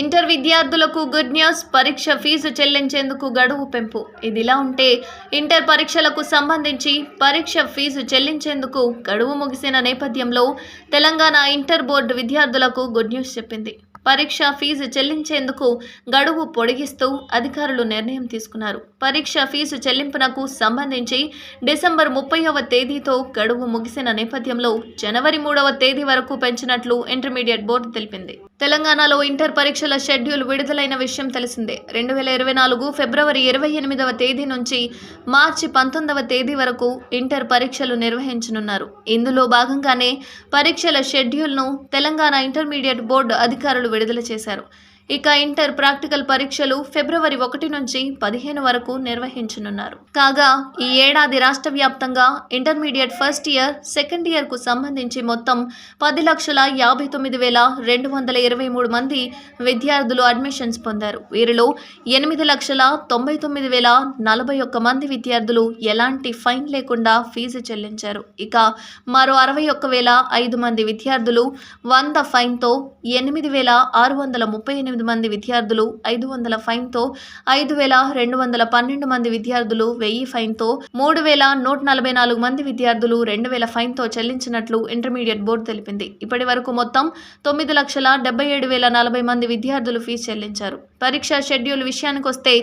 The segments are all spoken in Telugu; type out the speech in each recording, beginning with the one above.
ఇంటర్ విద్యార్థులకు గుడ్ న్యూస్ పరీక్ష ఫీజు చెల్లించేందుకు గడువు పెంపు. ఇదిలా ఉంటే ఇంటర్ పరీక్షలకు సంబంధించి పరీక్ష ఫీజు చెల్లించేందుకు గడువు ముగిసిన నేపథ్యంలో తెలంగాణ ఇంటర్ బోర్డు విద్యార్థులకు గుడ్ న్యూస్ చెప్పింది. పరీక్ష ఫీజు చెల్లించేందుకు గడువు పొడిగిస్తూ అధికారులు నిర్ణయం తీసుకున్నారు. పరీక్ష ఫీజు చెల్లింపునకు సంబంధించి డిసెంబర్ ముప్పైవ తేదీతో గడువు ముగిసిన నేపథ్యంలో జనవరి మూడవ తేదీ వరకు పెంచినట్లు ఇంటర్మీడియట్ బోర్డు తెలిపింది. తెలంగాణలో ఇంటర్ పరీక్షల షెడ్యూల్ విడుదలైన విషయం తెలిసిందే. రెండు వేల ఇరవై నాలుగు ఫిబ్రవరి ఇరవై ఎనిమిదవ తేదీ నుంచి మార్చి పంతొమ్మిదవ తేదీ వరకు ఇంటర్ పరీక్షలు నిర్వహించనున్నారు. ఇందులో భాగంగానే పరీక్షల షెడ్యూల్ను తెలంగాణ ఇంటర్మీడియట్ బోర్డు అధికారులు విడుదల చేశారు. ఇక ఇంటర్ ప్రాక్టికల్ పరీక్షలు ఫిబ్రవరి ఒకటి నుంచి పదిహేను వరకు నిర్వహించనున్నారు. కాగా ఈ ఏడాది రాష్ట్ర వ్యాప్తంగా ఇంటర్మీడియట్ ఫస్ట్ ఇయర్ సెకండ్ ఇయర్కు సంబంధించి మొత్తం పది లక్షల యాభై తొమ్మిది వేల రెండు వందల ఇరవై మూడు మంది విద్యార్థులు అడ్మిషన్స్ పొందారు. వీరిలో ఎనిమిది లక్షల తొంభై తొమ్మిది వేల నలభై ఒక్క మంది విద్యార్థులు ఎలాంటి ఫైన్ లేకుండా ఫీజు చెల్లించారు. ఇక మరో అరవై ఒక్క వేల ఐదు మంది విద్యార్థులు వంద ఫైన్తో ఎనిమిది వేల ఆరు వందల ముప్పై ఎనిమిది మంది విద్యార్థులు ఐదు వందల ఫైన్తో ఐదు వేల రెండు వందల పన్నెండు మంది విద్యార్థులు వెయ్యి ఫైన్తో మూడు వేల నూట నలభై నాలుగు మంది విద్యార్థులు రెండు వేల ఫైన్తో చెల్లించినట్లు ఇంటర్మీడియట్ బోర్డు తెలిపింది. ఇప్పటి వరకు మొత్తం తొమ్మిది లక్షల డెబ్బై ఏడు వేల నలభై మంది విద్యార్థులు ఫీజు చెల్లించారు. పరీక్ష షెడ్యూల్ విషయానికి వస్తే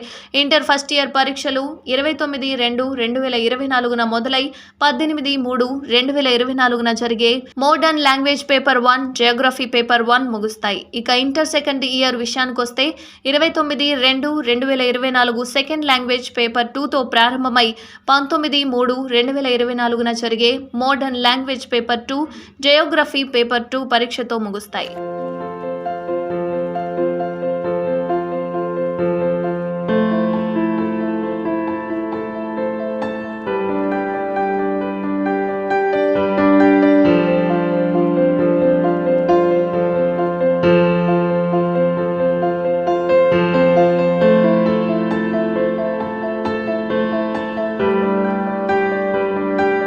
ఇంటర్ ఫస్ట్ ఇయర్ పరీక్షలు ఇరవై తొమ్మిది రెండు రెండు వేల ఇరవై నాలుగున మొదలై పద్దెనిమిది మూడు రెండు వేల ఇరవై నాలుగున జరిగే modern language paper one geography paper one ముగుస్తాయి. ఇక ఇంటర్ సెకండ్ ఇయర్ విషయానికి వస్తే ఇరవై తొమ్మిది రెండు రెండు వేల ఇరవై నాలుగు సెకండ్ లాంగ్వేజ్ పేపర్ టూతో ప్రారంభమై పంతొమ్మిది మూడు రెండు వేల ఇరవై నాలుగున జరిగే modern language paper two geography paper two పరీక్షతో ముగుస్తాయి.